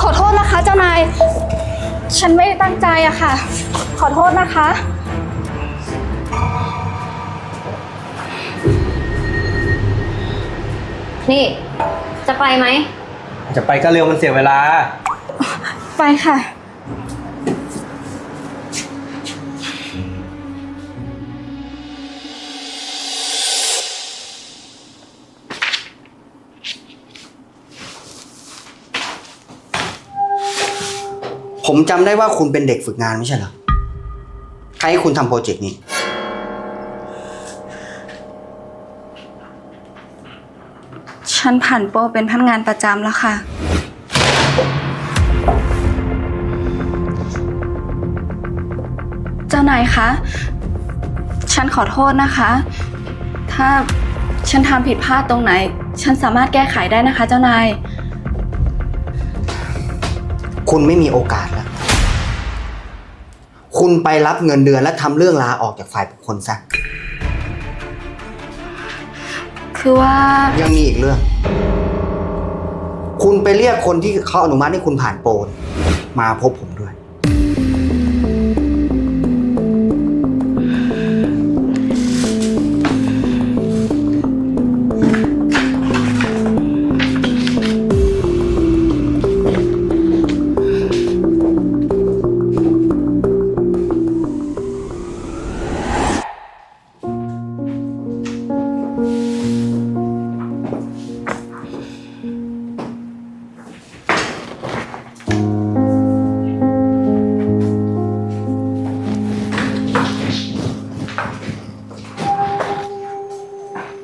ขอโทษนะคะเจ้านาย ฉันไม่ได้ตั้งใจอะค่ะ ขอโทษนะคะ นี่ จะไปไหม จะไปก็เร็วมันเสียเวลา ไปค่ะ ผมจำได้ว่าคุณเป็นเด็กฝึกงานไม่ใช่เหรอ ใครให้คุณทำโปรเจกต์นี้ ฉันผ่านโปรเป็นพนักงานประจำแล้วค่ะ เจ้านายคะ ฉันขอโทษนะคะ ถ้าฉันทำผิดพลาดตรงไหน ฉันสามารถแก้ไขได้นะคะ เจ้านาย คุณไม่มีโอกาสแล้ว คุณไปรับเงินเดือนและทำเรื่องลาออกจากฝ่ายบุคคลซะ คือว่า ยังมีอีกเรื่อง คุณไปเรียกคนที่เขาอนุมัติให้คุณผ่านโปรเนี่ยมาพบผมด้วย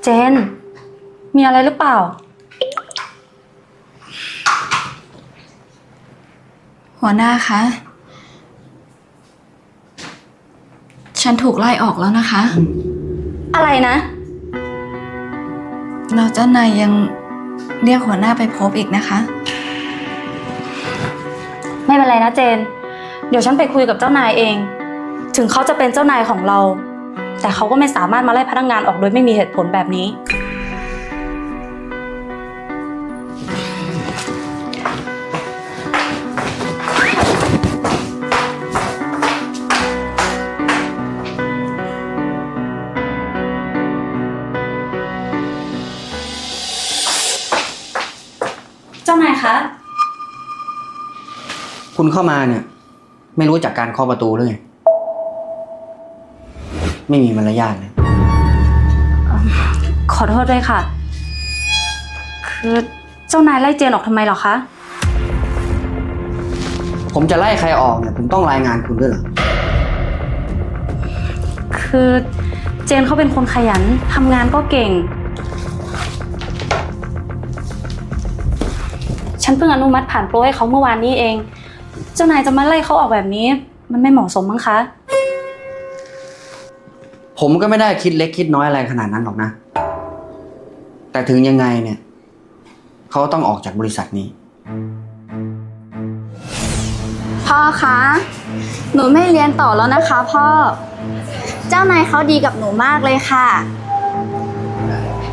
เจน มีอะไรหรือเปล่า หัวหน้าคะ ฉันถูกไล่ออกแล้วนะคะ อะไรนะ เราเจ้านายยังเรียกหัวหน้าไปพบอีกนะคะ ไม่เป็นไรนะเจน เดี๋ยวฉันไปคุยกับเจ้านายเอง ถึงเขาจะเป็นเจ้านายของเรา แต่เขาก็ไม่สามารถมาไล่พนักงานออกโดยไม่มีเหตุผลแบบนี้ เจ้านายคะ คุณเข้ามาเนี่ย ไม่รู้จักการเคาะประตูเลย ไม่มีมารยาทเลยขอโทษด้วยค่ะ คือเจ้านายไล่เจนออกทำไมเหรอคะ ผมจะไล่ใครออกเนี่ยผมต้องรายงานคุณด้วยเหรอ คือเจนเขาเป็นคนขยันทำงานก็เก่ง ฉันเพิ่งอนุมัติผ่านโปรให้เขาเมื่อวานนี้เอง เจ้านายจะมาไล่เขาออกแบบนี้ มันไม่เหมาะสมมั้งคะ ผมก็ไม่ได้คิดเล็กคิดน้อยอะไรขนาดนั้นหรอกนะ แต่ถึงยังไงเนี่ย เขาต้องออกจากบริษัทนี้ พ่อคะ หนูไม่เรียนต่อแล้วนะคะ พ่อ เจ้านายเขาดีกับหนูมากเลยค่ะ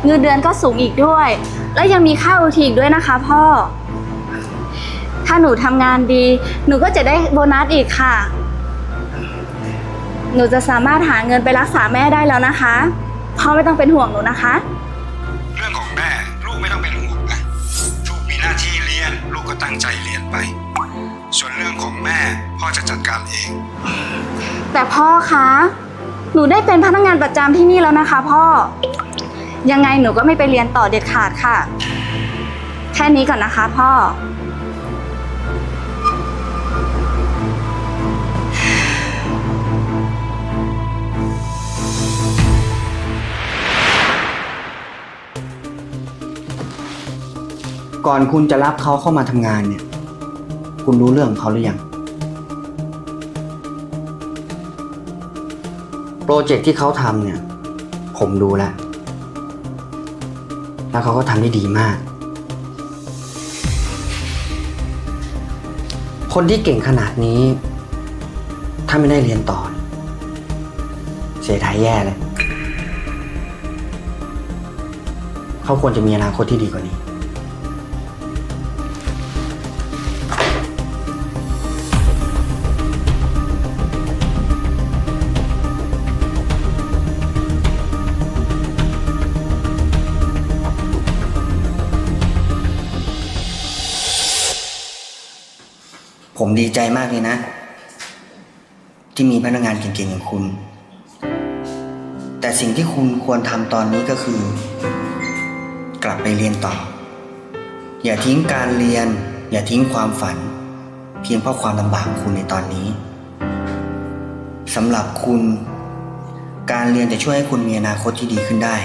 เงินเดือนก็สูงอีกด้วย และยังมีค่าอุทีอีกด้วยนะคะ พ่อ ถ้าหนูทำงานดี หนูก็จะได้โบนัสอีกค่ะ หนูจะสามารถหาเงินไปรักษาแม่ได้แล้วนะคะพ่อไม่ต้องเป็นห่วงหนูนะคะ เรื่องของแม่ลูกไม่ต้องเป็นห่วงนะลูกมีหน้าที่เรียนลูกก็ตั้งใจเรียนไป ส่วนเรื่องของแม่พ่อจะจัดการเอง แต่พ่อคะหนูได้เป็นพนักงานประจำที่นี่แล้วนะคะ พ่อ ยังไงหนูก็ไม่ไปเรียนต่อเด็ดขาดค่ะ แค่นี้ก่อนนะคะ พ่อ ก่อนคุณจะรับเขาเข้ามาทำงานเนี่ย คุณรู้เรื่องของเขาหรือยัง โปรเจกต์ที่เขาทำเนี่ย ผมดูแล้ว แล้วเขาก็ทำได้ดีมาก คนที่เก่งขนาดนี้ ถ้าไม่ได้เรียนต่อ เสียดายแย่เลย เขาควรจะมีอนาคตที่ดีกว่านี้ ผมดีใจมากเลยนะ ที่มีพนักงานเก่งๆอย่างคุณ แต่สิ่งที่คุณควรทำตอนนี้ก็คือ กลับไปเรียนต่อ อย่าทิ้งการเรียน อย่าทิ้งความฝัน เพียงเพราะความลำบากของคุณในตอนนี้สำหรับคุณ การเรียนจะช่วยให้คุณมีอนาคตที่ดีขึ้นได้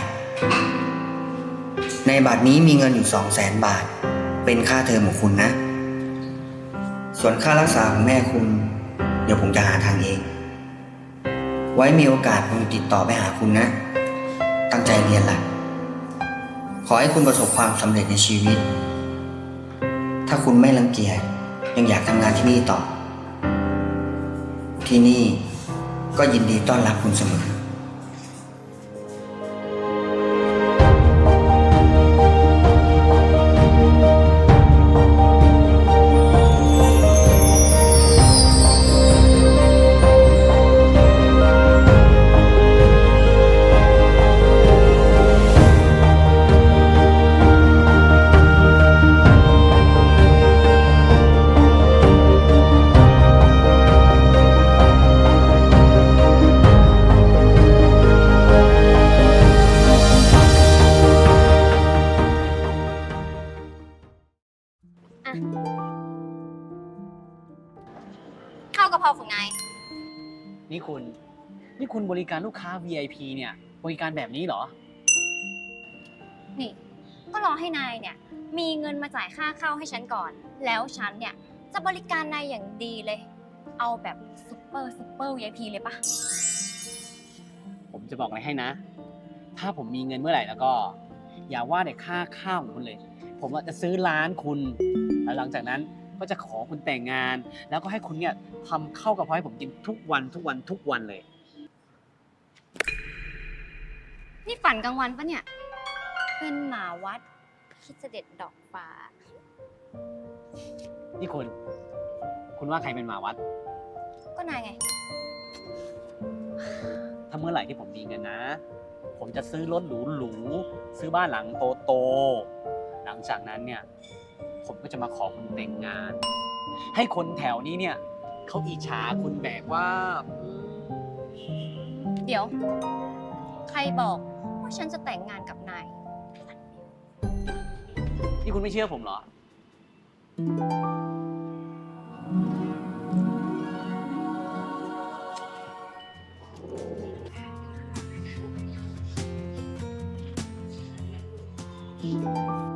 ในบัตรนี้มีเงินอยู่สองแสนบาท เป็นค่าเทอมของคุณนะ ส่วนค่ารักษาของแม่คุณ เดี๋ยวผมจะหาทางเอง ไว้มีโอกาสผมติดต่อไปหาคุณนะ ตั้งใจเรียนล่ะขอให้คุณประสบความสำเร็จในชีวิต ถ้าคุณไม่รังเกียจยังอยากทำงานที่นี่ต่อ ที่นี่ก็ยินดีต้อนรับคุณเสมอ บริการลูกค้า VIP เนี่ยบริการแบบนี้เหรอ นี่ก็รอให้นายเนี่ยมีเงินมาจ่ายค่าเข้าให้ฉันก่อน แล้วฉันเนี่ยจะบริการนายอย่างดีเลย เอาแบบซุปเปอร์ซุปเปอร์ VIP เลยปะผมจะบอกอะไรให้นะ ถ้าผมมีเงินเมื่อไหร่แล้วก็ อย่าว่าแต่ค่าข้าวของคุณเลย ผมอาจจะซื้อร้านคุณ แล้วหลังจากนั้นก็จะขอคุณแต่งงาน แล้วก็ให้คุณเนี่ยทำข้าวกะเพราให้ผมกินทุกวันทุกวันทุกวันเลย นี่ฝันกลางวันปะเนี่ย เป็นหมาวัดคิดจะเด็ดดอกฟ้า นี่คุณ คุณว่าใครเป็นหมาวัด ก็นายไง ถ้าเมื่อไหร่ที่ผมมีเงินนะ ผมจะซื้อรถหรูๆซื้อบ้านหลังโตๆหลังจากนั้นเนี่ย ผมก็จะมาขอคุณแต่งงาน ให้คนแถวนี้เนี่ยเขาอิจฉาคุณแบบว่า เดี๋ยว ใครบอก ว่าฉันจะแต่งงานกับนาย นี่คุณไม่เชื่อผมเหรอ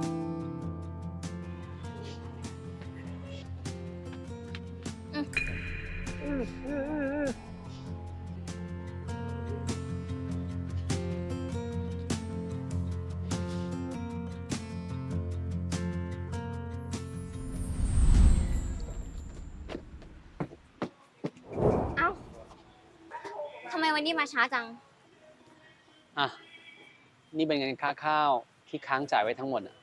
เทำไมวันนี้มาช้าจัง อะ นี่เป็นเงินค่าข้าวที่ค้างจ่ายไว้ทั้งหมดอะ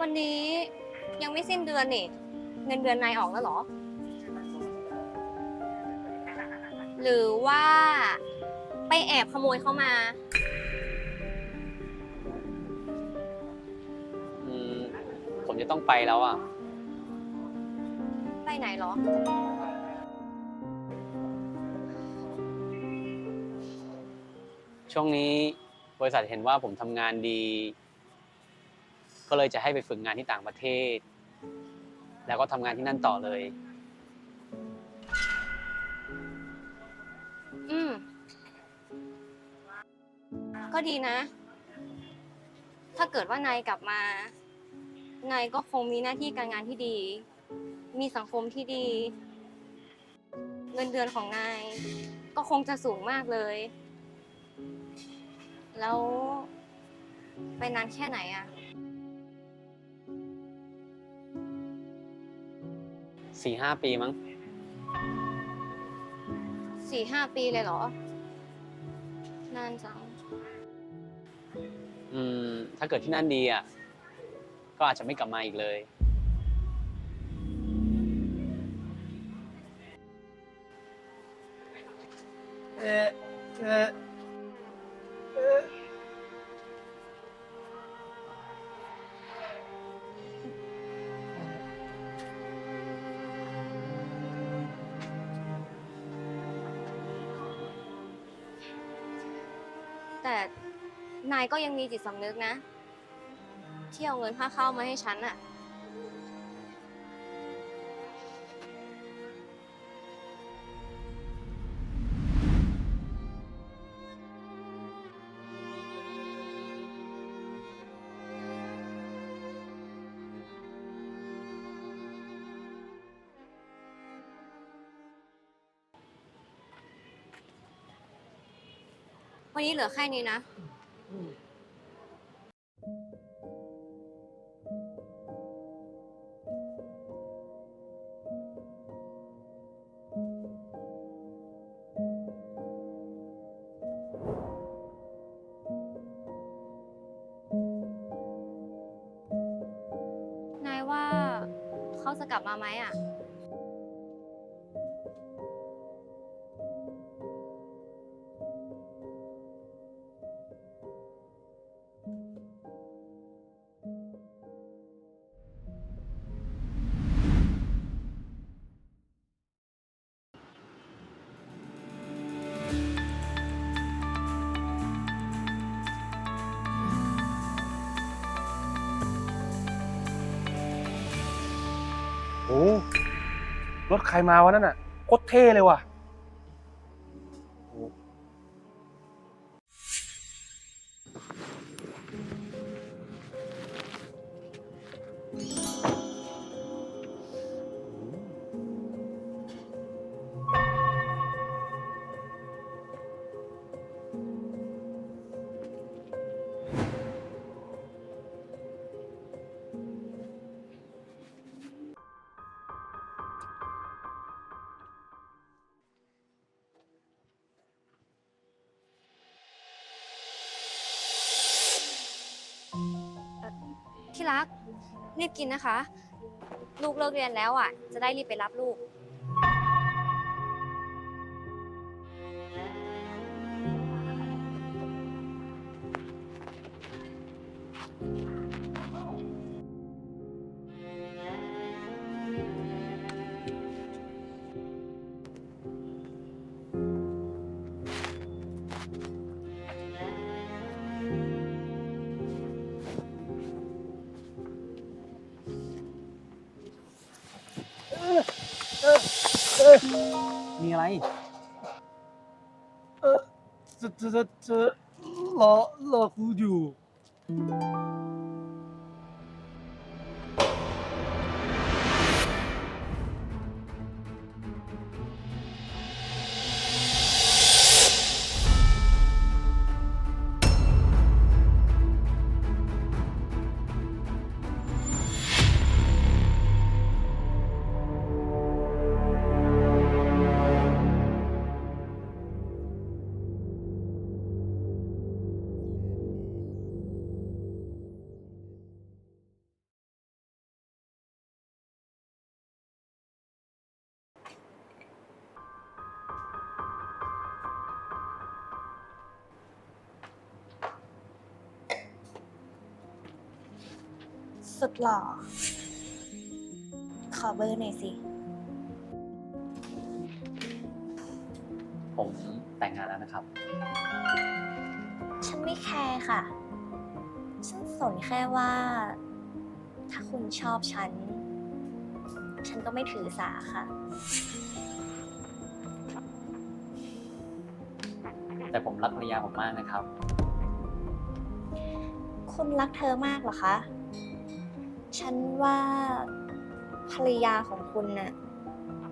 วันนี้ยังไม่สิ้นเดือนนี่ เงินเดือนนายออกแล้วเหรอ หรือว่าไปแอบขโมยเข้ามา อืมผมจะต้องไปแล้วอะ ไปไหนเหรอ ช่วงนี้บริษัทเห็นว่าผมทำงานดี ก็เลยจะให้ไปฝึกงานที่ต่างประเทศ แล้วก็ทำงานที่นั่นต่อเลย อืม ก็ดีนะ ถ้าเกิดว่านายกลับมา นายก็คงมีหน้าที่การงานที่ดี มีสังคมที่ดี เงินเดือนของนาย ก็คงจะสูงมากเลย แล้วไปนานแค่ไหนอะสี่ห้าปีมั้ง สี่ห้าปีเลยเหรอ นานจัง อืม ถ้าเกิดที่นั่นดีอะ ก็อาจจะไม่กลับมาอีกเลย แต่นายก็ยังมีจิตสำนึกนะ ที่เอาเงินค่าข้าวมาให้ฉันอะ วันนี้เหลือแค่นี้นะ นายว่าเขาจะกลับมาไหมอะ รถใครมาวะนั่นอะโคตรเท่เลยว่ะ รัก รีบกินนะคะ ลูกเลิกเรียนแล้วอะ จะได้รีบไปรับลูก มีอะไรจะจะจะจะรอรอกูอยู่ สุดหล่อ ขอเบอร์หน่อยสิ ผมแต่งงานแล้วนะครับ ฉันไม่แคร์ค่ะ ฉันสนแค่ว่า ถ้าคุณชอบฉัน ฉันก็ไม่ถือสาค่ะ แต่ผมรักภรรยาผมมากนะครับ คุณรักเธอมากเหรอคะ ฉันว่าภรรยาของคุณน่ะ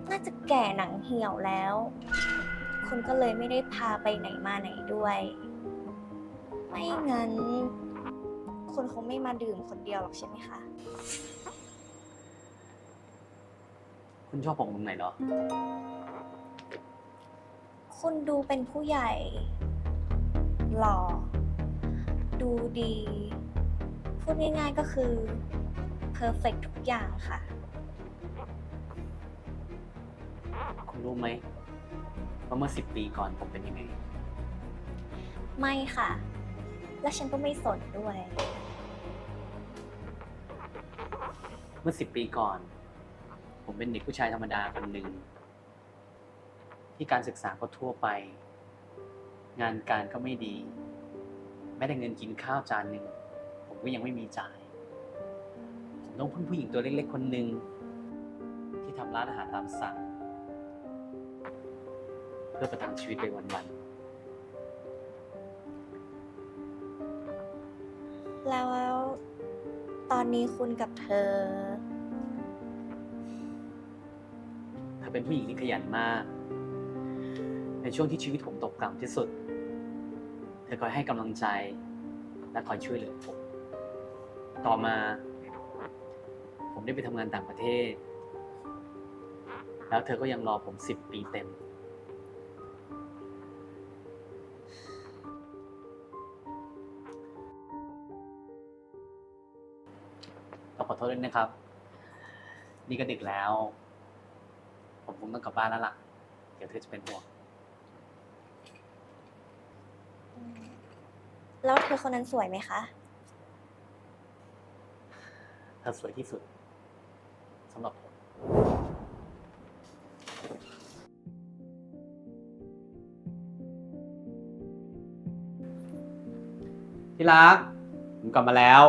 น่าจะแก่หนังเหี่ยวแล้ว คุณก็เลยไม่ได้พาไปไหนมาไหนด้วย ไม่งั้น คุณคงไม่มาดื่มคนเดียวหรอกใช่ไหมคะ คุณชอบผมตรงไหนเหรอ คุณดูเป็นผู้ใหญ่ หล่อ ดูดี พูดง่ายๆก็คือ เพอร์เฟกทุกอย่างค่ะ คุณรู้ไหมว่าเมื่อสิบปีก่อนผมเป็นยังไง ไม่ค่ะ และฉันก็ไม่สนด้วย เมื่อสิบปีก่อน ผมเป็นเด็กผู้ชายธรรมดาคนหนึ่ง ที่การศึกษาก็ทั่วไป งานการก็ไม่ดี แม้แต่เงินกินข้าวจานหนึ่ง ผมก็ยังไม่มีจ่าย ผมต้องพึ่งผู้หญิงตัวเล็กๆคนหนึ่งที่ทำร้านอาหารตามสั่ง เพื่อประทังชีวิตไปวันๆแล้วตอนนี้คุณกับเธอเธอเป็นผู้หญิงที่ขยันมาก ในช่วงที่ชีวิตผมตกต่ำที่สุด เธอคอยให้กำลังใจและคอยช่วยเหลือผม ต่อมาผม ได้ไปทำงานต่างประเทศ แล้วเธอก็ยังรอผมสิบปีเต็ม ต้องขอโทษด้วยนะครับ นี่ก็ดึกแล้ว ผมคงต้องกลับบ้านแล้วล่ะ เดี๋ยวเธอจะเป็นห่วง แล้วเธอคนนั้นสวยไหมคะ เธอสวยที่สุด ที่รัก ผมกลับมาแล้ว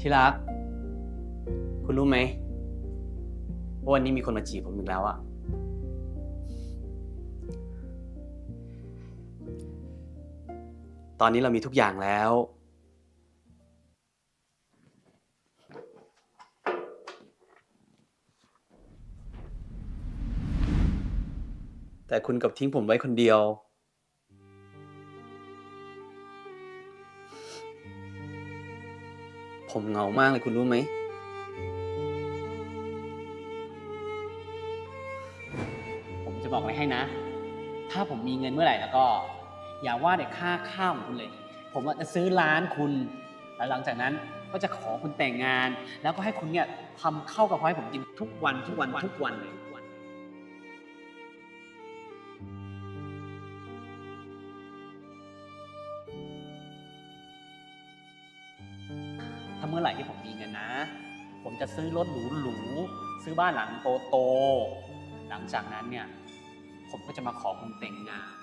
ที่รัก คุณรู้ไหมว่าวันนี้มีคนมาจีบผมอีกแล้วอะตอนนี้เรามีทุกอย่างแล้ว แต่คุณกับทิ้งผมไว้คนเดียว ผมเหงามากเลยคุณรู้ไหม ผมจะบอกอะไรให้นะ ถ้าผมมีเงินเมื่อไหร่แล้วก็ อย่าว่าแต่ค่าข้าวของคุณเลย ผมอะจะซื้อร้านคุณ แล้วหลังจากนั้นก็จะขอคุณแต่งงาน แล้วก็ให้คุณเนี่ยทำข้าวกะเพราให้ผมกินทุกวันทุกวันทุกวันเลย เมื่อไหร่ที่ผมมีเงินนะ ผมจะซื้อรถหรูๆซื้อบ้านหลังโตๆหลังจากนั้นเนี่ย ผมก็จะมาขอคุณแต่งงาน